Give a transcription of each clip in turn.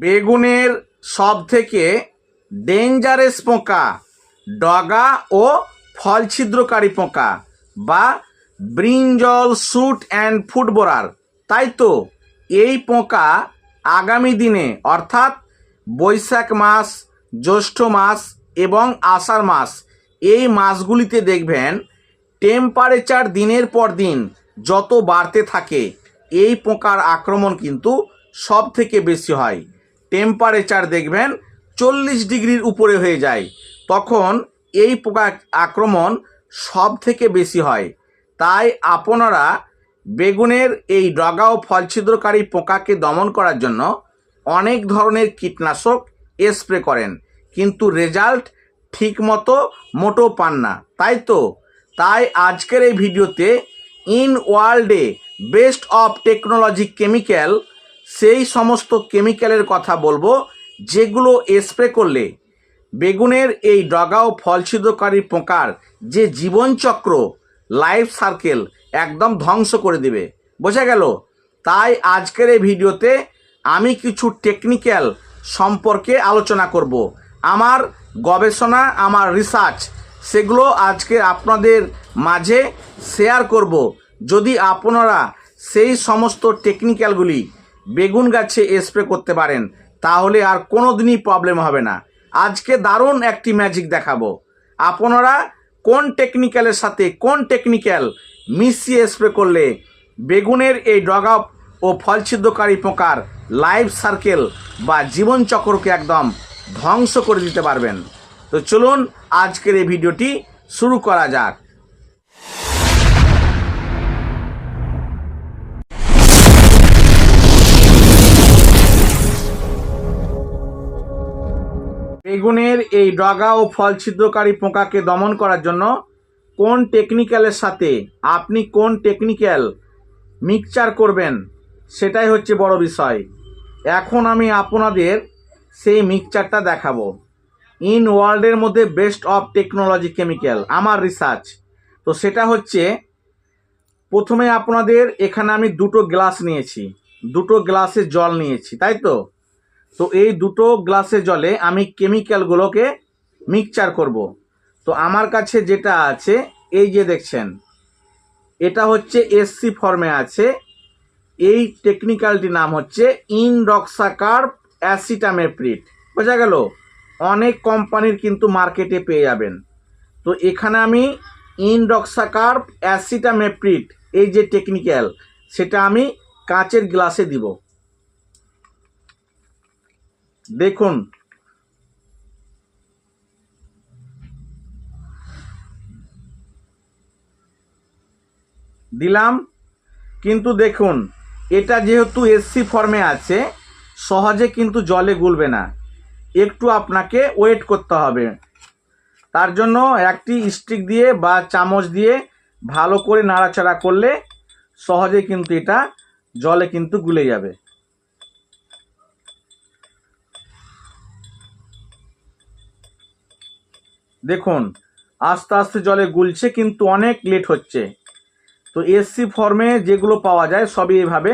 বেগুনের সব থেকে ডেঞ্জারেস পোকা ডগা ও ফল ছিদ্রকারী পোকা বা ব্রিঞ্জল স্যুট অ্যান্ড ফুটবোরার তাই তো, এই পোকা আগামী দিনে, অর্থাৎ বৈশাখ মাস, জ্যৈষ্ঠ মাস এবং আষাঢ় মাস, এই মাসগুলিতে দেখবেন টেম্পারেচার দিনের পর দিন যত বাড়তে থাকে, এই পোকার আক্রমণ কিন্তু সব থেকে বেশি হয়। টেম্পারেচার দেখবেন চল্লিশ ডিগ্রির উপরে হয়ে যায়। তখন এই পোকা আক্রমণ সব থেকে বেশি হয়। তাই আপনারা বেগুনের এই ডগা ও ফল ছিদ্রকারী পোকাকে দমন করার জন্য অনেক ধরনের কীটনাশক স্প্রে করেন। কিন্তু রেজাল্ট ঠিক মতো মোটো পান না। তাই তো? তাই আজকের এই ভিডিওতে ইন ওয়ার্ল্ডে বেস্ট অফ টেকনোলজি কেমিক্যাল সেই সমস্ত কেমিক্যালের কথা বলব যেগুলো স্প্রে করলে বেগুনের এই ডগা ও ফল ছিদ্রকারী পোকার যে জীবনচক্র লাইফ সার্কেল একদম ধ্বংস করে দেবে। বোঝা গেল? তাই আজকের এই ভিডিওতে আমি কিছু টেকনিক্যাল সম্পর্কে আলোচনা করব। আমার গবেষণা, আমার রিসার্চ সেগুলো আজকে আপনাদের মাঝে শেয়ার করব। যদি আপনারা সেই সমস্ত টেকনিক্যালগুলি বেগুন গাছে স্প্রে করতে পারেন, তাহলে আর কোনো দিনই প্রবলেম হবে না। আজকে দারুণ একটি ম্যাজিক দেখাবো। আপনারা কোন টেকনিক্যালের সাথে, কোন টেকনিক্যাল মিশিয়ে স্প্রে করলে বেগুনের এই ডগা ও ফল ছিদ্রকারী পোকার লাইফ সার্কেল বা জীবনচক্রকে একদম ধ্বংস করে দিতে পারবেন। তো চলুন আজকের এই ভিডিওটি শুরু করা যাক। বেগুনের এই ডগা ও ফল ছিদ্রকারী পোকাকে দমন করার জন্য কোন টেকনিক্যালের সাথে আপনি কোন টেকনিক্যাল মিক্সচার করবেন, সেটাই হচ্ছে বড় বিষয়। এখন আমি আপনাদের সেই মিক্সচারটা দেখাবো। ইন ওয়ার্ল্ডের মধ্যে বেস্ট অফ টেকনোলজি কেমিক্যাল, আমার রিসার্চ। তো সেটা হচ্ছে, প্রথমে আপনাদের এখানে আমি দুটো গ্লাস নিয়েছি। দুটো গ্লাসে জল নিয়েছি, তাই তো? তো এই দুটো গ্লাসে জলে আমি কেমিক্যালগুলোকে মিক্সচার করব। তো আমার কাছে যেটা আছে, এই যে দেখছেন, এটা হচ্ছে এসসি ফর্মে আছে। এই টেকনিক্যালটির নাম হচ্ছে ইনডক্সাকার্প অ্যাসিটামেপ্রিট বোঝা গেল? অনেক কোম্পানির কিন্তু মার্কেটে পেয়ে যাবেন। তো এখানে আমি ইনডক্সাকার্প অ্যাসিটামেপ্রিট এই যে টেকনিক্যাল সেটা আমি কাঁচের গ্লাসে দিব। দেখুন। দিলাম। কিন্তু দেখুন, এটা যেহেতু এসসি ফর্মে আছে, সহজে কিন্তু জলে গুলবে না। একটু আপনাকে ওয়েট করতে হবে। তার জন্য একটি স্টিক দিয়ে বা চামচ দিয়ে ভালো করে নাড়াচাড়া করলে সহজে কিন্তু এটা জলে কিন্তু গুলে যাবে। দেখুন, আস্তে আস্তে জলে গুলছে কিন্তু অনেক লেট হচ্ছে। তো এসসি ফর্মে যেগুলো পাওয়া যায় সবই এভাবে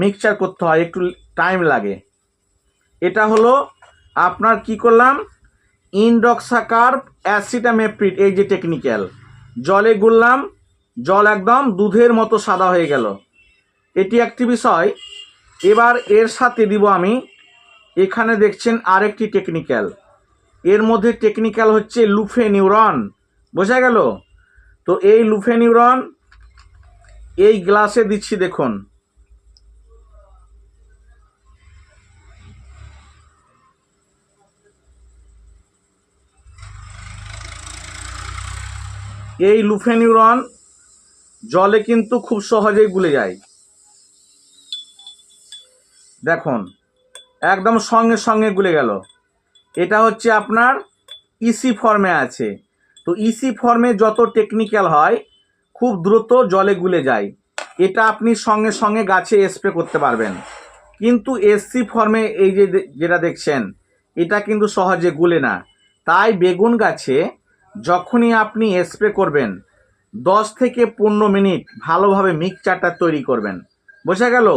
মিক্সচার করতে হয়, একটু টাইম লাগে। এটা হলো আপনার কি করলাম? ইনডক্সাকার্প অ্যাসিটামেপ্রিট এই যে টেকনিক্যাল জলে গুললাম, জল একদম দুধের মতো সাদা হয়ে গেল। এটি একটি বিষয়। এবার এর সাথে দিব আমি, এখানে দেখছেন আরেকটি টেকনিক্যাল এর মধ্যে টেকনিক্যাল হচ্ছে লুফে নিউরন বোঝা গেল? তো এই লুফে নিউরন এই গ্লাসে দিচ্ছি দেখুন। এই লুফে নিউরন জলে কিন্তু খুব সহজেই গুলে যায়। দেখুন, একদম সঙ্গে সঙ্গে গুলে গেল। এটা হচ্ছে আপনার ইসি ফর্মে আছে। তো ইসি ফর্মে যত টেকনিক্যাল হয়, খুব দ্রুত জলে গুলে যায়। এটা আপনি সঙ্গে সঙ্গে গাছে স্প্রে করতে পারবেন। কিন্তু এসসি ফর্মে এই যে যেটা দেখছেন, এটা কিন্তু সহজে গুলে না। তাই বেগুন গাছে যখনই আপনি স্প্রে করবেন, দশ থেকে পনেরো মিনিট ভালোভাবে মিক্সচারটা তৈরি করবেন। বোঝা গেল?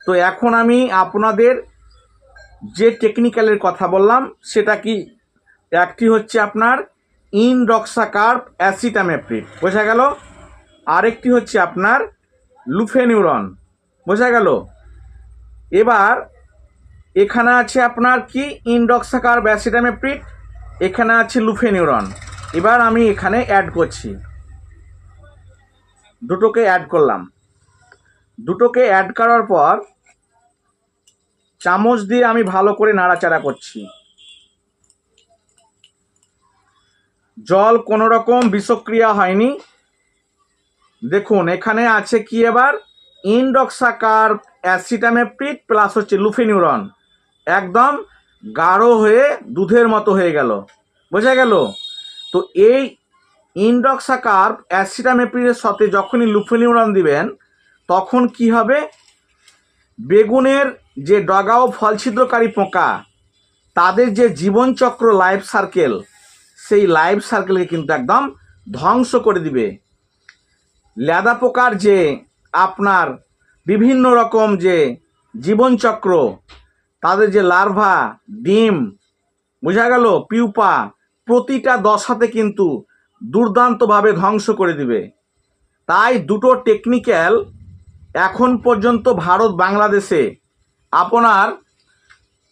তো এখন আমি আপনাদের যে টেকনিক্যালের কথা বললাম, সেটা কি? একটি হচ্ছে আপনার ইনডক্সাকার্প অ্যাসিটামেপ্রিড বোঝা গেল? আরেকটি হচ্ছে আপনার লুফেনিউরন, বোঝা গেল? এবার, এখানে আছে আপনার কি? ইনডক্সাকার্প অ্যাসিটামেপ্রিড এখানে আছে লুফেনিউরন। এবার আমি এখানে অ্যাড করছি। দুটোকে অ্যাড করলাম। দুটোকে অ্যাড করার পর চামচ দিয়ে আমি ভালো করে নাড়াচাড়া করছি। জল কোনো রকম বিষক্রিয়া হয়নি। দেখুন, এখানে আছে কি এবার? ইনডক্সাকার অ্যাসিটামেপ্রিড প্লাস হচ্ছে লুফিনিউরন। একদম গাঢ় হয়ে দুধের মতো হয়ে গেল। বোঝা গেল? তো এই ইনডক্সাকার অ্যাসিটামেপ্রিডের সাথে যখনই লুফিনিউরন দিবেন, তখন কি হবে? বেগুনের যে ডগা ও ফল ছিদ্রকারী পোকা, তাদের যে জীবনচক্র লাইফ সার্কেল সেই লাইফ সার্কেলকে কিন্তু একদম ধ্বংস করে দিবে। লেদা পোকার যে আপনার বিভিন্ন রকম যে জীবনচক্র, তাদের যে লার্ভা ডিম, বোঝা গেল, পিউপা, প্রতিটা দশাতে কিন্তু দুর্দান্তভাবে ধ্বংস করে দিবে। তাই দুটো টেকনিক্যাল এখন পর্যন্ত ভারত বাংলাদেশে আপনার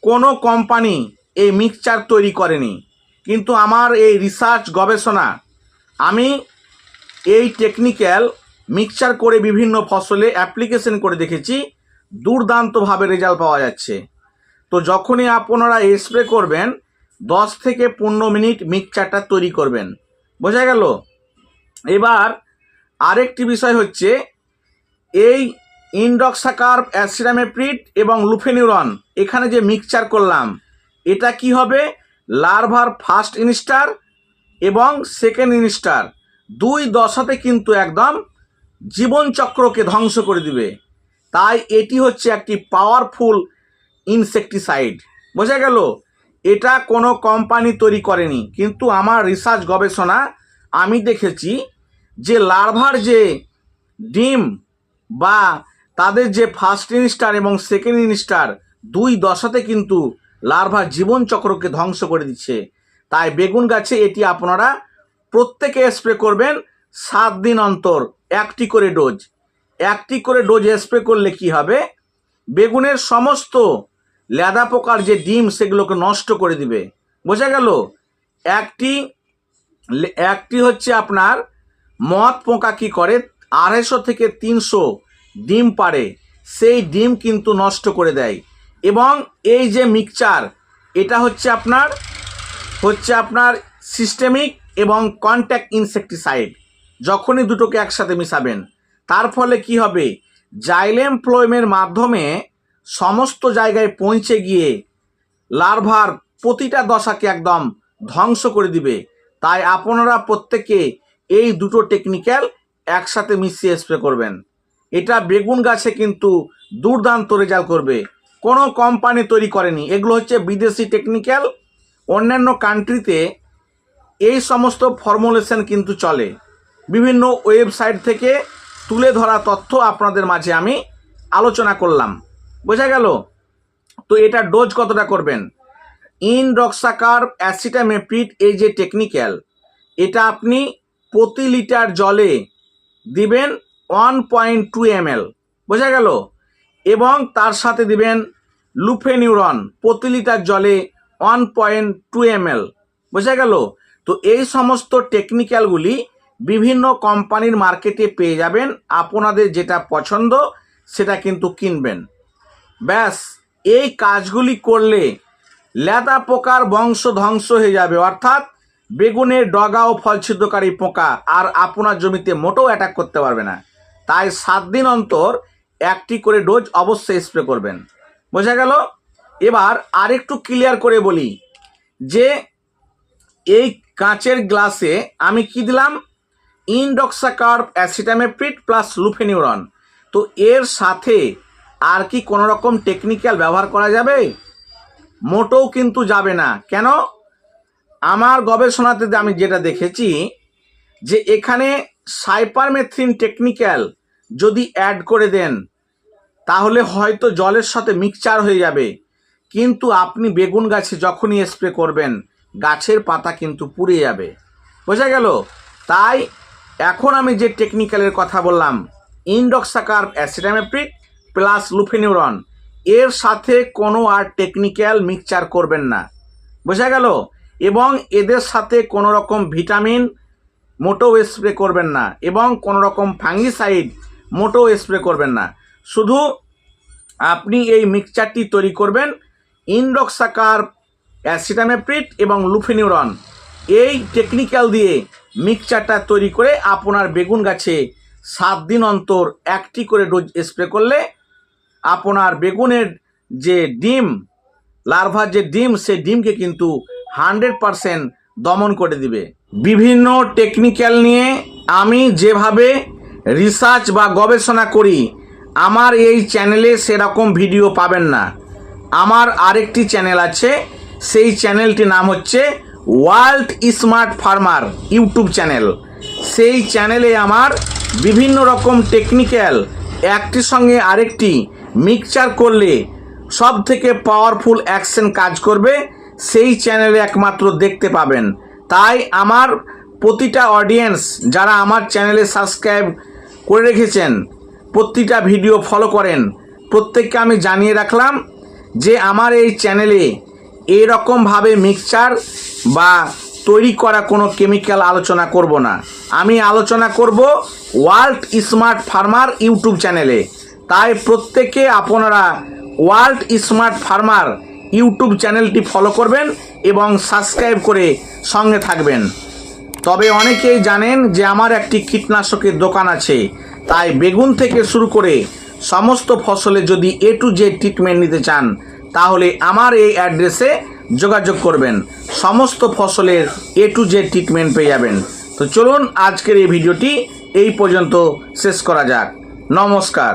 কোনো কোম্পানি এই মিক্সচার তৈরি করেনি। কিন্তু আমার এই রিসার্চ গবেষণা, আমি এই টেকনিক্যাল মিক্সচার করে বিভিন্ন ফসলে অ্যাপ্লিকেশন করে দেখেছি, দুর্দান্তভাবে রেজাল্ট পাওয়া যাচ্ছে। তো যখনই আপনারা স্প্রে করবেন, দশ থেকে পনেরো মিনিট মিক্সচারটা তৈরি করবেন। বোঝা গেল? এবার আরেকটি বিষয় হচ্ছে, এই ইনডক্সাকার অ্যাসিরামেপ্রিড এবং লুফেনিউরন। এখানে যে মিক্সচার করলাম, এটা কি হবে? লার্ভার ফার্স্ট ইনস্টার এবং সেকেন্ড ইনস্টার। দুই দশাতে কিন্তু একদম জীবনচক্রকে ধ্বংস করে দিবে। তাই এটি হচ্ছে একটি পাওয়ারফুল ইনসেকটিসাইড। বোঝা গেল? এটা কোনো কোম্পানি তৈরি করেনি, কিন্তু আমার রিসার্চ গবেষণা আমি দেখেছি যে লার্ভার যে ডিম বা তাদের যে ফার্স্ট ইনস্টার এবং সেকেন্ড ইনস্টার দুই দশাতে কিন্তু লার্ভার জীবনচক্রকে ধ্বংস করে দিচ্ছে। তাই বেগুন গাছে এটি আপনারা প্রত্যেকে স্প্রে করবেন সাত দিন অন্তর, একটি করে ডোজ একটি করে ডোজ স্প্রে করলে কি হবে? বেগুনের সমস্ত লেদা পোকার যে ডিম, সেগুলোকে নষ্ট করে দিবে। বোঝা গেল? একটি একটি হচ্ছে আপনার মদ পোকা কি করে? আড়াইশো থেকে তিনশো ডিম পারে সেই ডিম কিন্তু নষ্ট করে দেয়। এবং এই যে মিক্সচার, এটা হচ্ছে আপনার হচ্ছে আপনার সিস্টেমিক এবং কন্ট্যাক্ট ইনসেকটিসাইড যখনই দুটোকে একসাথে মিশাবেন, তার ফলে কি হবে? জাইলেম ফ্লোয়েমের মাধ্যমে সমস্ত জায়গায় পৌঁছে গিয়ে লার্ভার প্রতিটা দশাকে একদম ধ্বংস করে দিবে। তাই আপনারা প্রত্যেকে এই দুটো টেকনিক্যাল একসাথে মিশিয়ে স্প্রে করবেন। এটা বেগুন গাছে কিন্তু দুর্দান্ত রেজাল্ট করবে। কোনো কোম্পানি তৈরি করেনি। এগুলো হচ্ছে বিদেশি টেকনিক্যাল অন্যান্য কান্ট্রিতে এই সমস্ত ফর্মুলেশন কিন্তু চলে। বিভিন্ন ওয়েবসাইট থেকে তুলে ধরা তথ্য আপনাদের মাঝে আমি আলোচনা করলাম। বোঝা গেল? তো এটা ডোজ কতটা করবেন? ইন ইনডক্সাকার অ্যাসিটামেপ্রিড এই যে টেকনিক্যাল এটা আপনি প্রতি লিটার জলে দিবেন one point two M L বোঝা গেল? এবং তার সাথে দিবেন লুফেনিউরন, প্রতি লিটার জলে one point two M L বোঝা গেল? তো এই সমস্ত টেকনিক্যালগুলি বিভিন্ন কোম্পানির মার্কেটে পেয়ে যাবেন, আপনাদের যেটা পছন্দ সেটা কিন্তু কিনবেন। ব্যাস, এই কাজগুলি করলে লেদা পোকার বংশ ধ্বংস হয়ে যাবে, অর্থাৎ বেগুনের ডগা ও ফল ছিদ্রকারী পোকা আর আপনার জমিতে মোটেও অ্যাটাক করতে পারবে না। তাই সাত দিন অন্তর একটি করে ডোজ অবশ্যই স্প্রে করবেন। বোঝা গেল? এবার আরেকটু ক্লিয়ার করে বলি যে এই কাঁচের গ্লাসে আমি কি দিলাম? ইনডক্সাকার্প অ্যাসিটামেপ্রিড প্লাস লুফেনিউরন তো এর সাথে আর কি কোনো রকম টেকনিক্যাল ব্যবহার করা যাবে? মোটেও কিন্তু যাবে না। কেন? আমার গবেষণাতে আমি যেটা দেখেছি যে এখানে সাইপারমেথ্রিন টেকনিক্যাল যদি অ্যাড করে দেন, তাহলে হয়তো জলের সাথে মিক্সচার হয়ে যাবে। কিন্তু আপনি বেগুন গাছে যখনই স্প্রে করবেন, গাছের পাতা কিন্তু পুড়ে যাবে। বোঝা গেল? তাই এখন আমি যে টেকনিক্যালের কথা বললাম ইন্ডক্সাকার অ্যাসিডামেপ্রিড প্লাস লুফেনিউরন এর সাথে কোনো আর টেকনিক্যাল মিক্সচার করবেন না। বোঝা গেল? এবং এদের সাথে কোনো রকম ভিটামিন মোটেও স্প্রে করবেন না। এবং কোনো রকম ফাঙ্গিসাইড মোটেও স্প্রে করবেন না। শুধু আপনি এই মিক্সচারটি তৈরি করবেন ইন্ডক্সাকার অ্যাসিটামেপ্রিট এবং লুফিনিউরন এই টেকনিক্যাল দিয়ে মিক্সচারটা তৈরি করে আপনার বেগুন গাছে সাত দিন অন্তর একটি করে ডোজ স্প্রে করলে আপনার বেগুনের যে ডিম লার্ভার যে ডিম সে ডিমকে কিন্তু হান্ড্রেড পারসেন্ট দমন করে দিবে। বিভিন্ন টেকনিক্যাল নিয়ে আমি যেভাবে রিসার্চ বা গবেষণা করি, আমার এই চ্যানেলে সেরকম ভিডিও পাবেন না। আমার আরেকটি চ্যানেল আছে, সেই চ্যানেলটির নাম হচ্ছে world smart farmer YouTube channel সেই চ্যানেলে আমার বিভিন্ন রকম টেকনিক্যাল একটির সঙ্গে আরেকটি মিক্সচার করলে সব থেকে পাওয়ারফুল অ্যাকশন কাজ করবে, সেই চ্যানেলে একমাত্র দেখতে পাবেন। তাই আমার প্রতিটা অডিয়েন্স যারা আমার চ্যানেলে সাবস্ক্রাইব করে রেখেছেন। প্রতিটা ভিডিও ফলো করেন। প্রত্যেককে আমি জানিয়ে রাখলাম যে আমার এই চ্যানেলে এরকমভাবে মিক্সচার বা তৈরি করা কোনো কেমিক্যাল আলোচনা করব না। আমি আলোচনা করব ওয়ার্ল্ড স্মার্ট ফার্মার ইউটিউব চ্যানেলে তাই প্রত্যেকে আপনারা ওয়ার্ল্ড স্মার্ট ফার্মার ইউটিউব চ্যানেলটি ফলো করবেন এবং সাবস্ক্রাইব করে সঙ্গে থাকবেন। তবে অনেকেই জানেন যে আমার একটি কীটনাশকের দোকান আছে। তাই বেগুন থেকে শুরু করে সমস্ত ফসলে যদি এ টু জেড ট্রিটমেন্ট নিতে চান, তাহলে আমার এই অ্যাড্রেসে যোগাযোগ করবেন। সমস্ত ফসলের এ টু জেড ট্রিটমেন্ট পেয়ে যাবেন। তো চলুন আজকের এই ভিডিওটি এই পর্যন্ত শেষ করা যাক। নমস্কার।